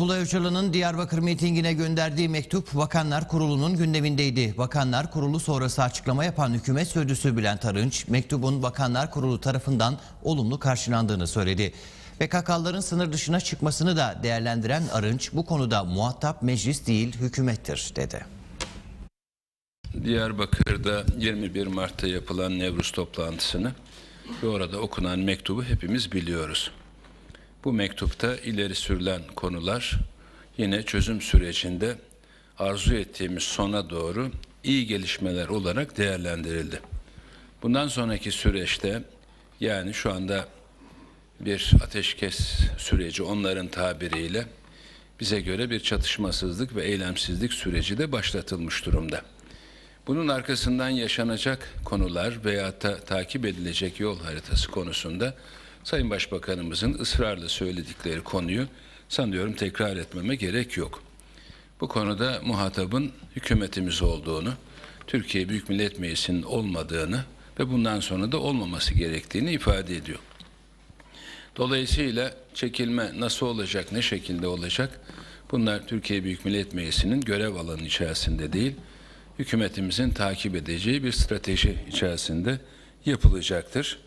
Abdullah Öcalan'ın Diyarbakır mitingine gönderdiği mektup Bakanlar Kurulu'nun gündemindeydi. Bakanlar Kurulu sonrası açıklama yapan hükümet sözcüsü Bülent Arınç, mektubun Bakanlar Kurulu tarafından olumlu karşılandığını söyledi. PKK'ların sınır dışına çıkmasını da değerlendiren Arınç, bu konuda muhatap meclis değil hükümettir dedi. Diyarbakır'da 21 Mart'ta yapılan Nevruz toplantısını ve orada okunan mektubu hepimiz biliyoruz. Bu mektupta ileri sürülen konular yine çözüm sürecinde arzu ettiğimiz sona doğru iyi gelişmeler olarak değerlendirildi. Bundan sonraki süreçte yani şu anda bir ateşkes süreci onların tabiriyle bize göre bir çatışmasızlık ve eylemsizlik süreci de başlatılmış durumda. Bunun arkasından yaşanacak konular veya ta, takip edilecek yol haritası konusunda Sayın Başbakanımızın ısrarla söyledikleri konuyu sanıyorum tekrar etmeme gerek yok. Bu konuda muhatabın hükümetimiz olduğunu, Türkiye Büyük Millet Meclisi'nin olmadığını ve bundan sonra da olmaması gerektiğini ifade ediyor. Dolayısıyla çekilme nasıl olacak, ne şekilde olacak? Bunlar Türkiye Büyük Millet Meclisi'nin görev alanı içerisinde değil, hükümetimizin takip edeceği bir strateji içerisinde yapılacaktır.